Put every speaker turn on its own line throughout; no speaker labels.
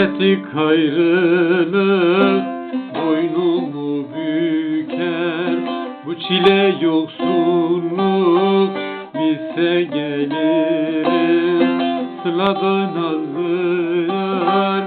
Hasretlik ayrılık boynumu büker. Bu çile yoksunluk bilse gelirim. Sılada nazlı yar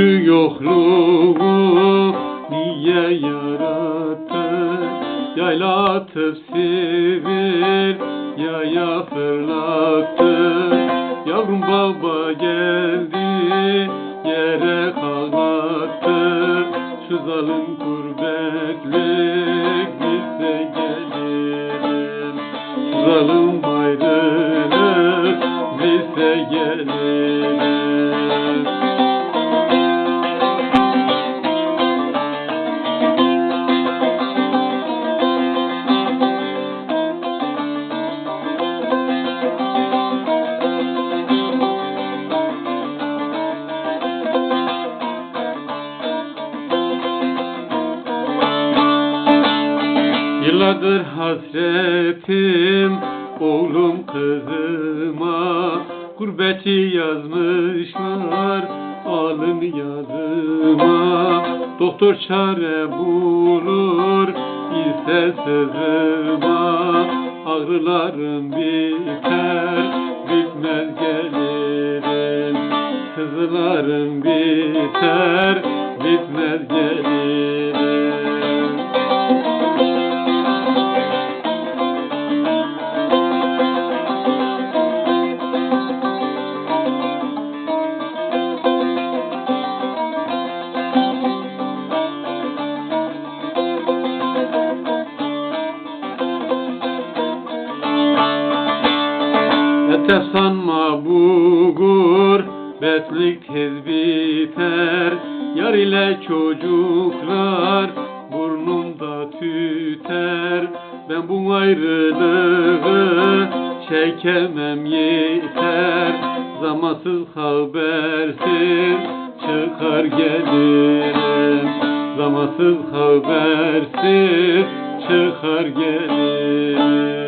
şu yokluğu niye yarattı? Yaylatıp sivil yaya fırlattı. Yavrum baba geldi yere ağlattı. Şu zalim gurbetlik bize gelirim. Şu zalim ayrılık bize gelirim. Yıllardır hasretim oğlum kızıma. Gurbeti yazmışlar alın yazıma. Doktor çare bulur ise sızıma Ağrılarım biter bitmez gelirim. Sızılarım biter bitmez gelirim Ete sanma bu gurbetlik tez biter. Yar ile çocuklar burnumda tüter. Ben bu ayrılığı çekemem yeter. Zamansız habersiz çıkar gelirim. Zamansız habersiz çıkar gelirim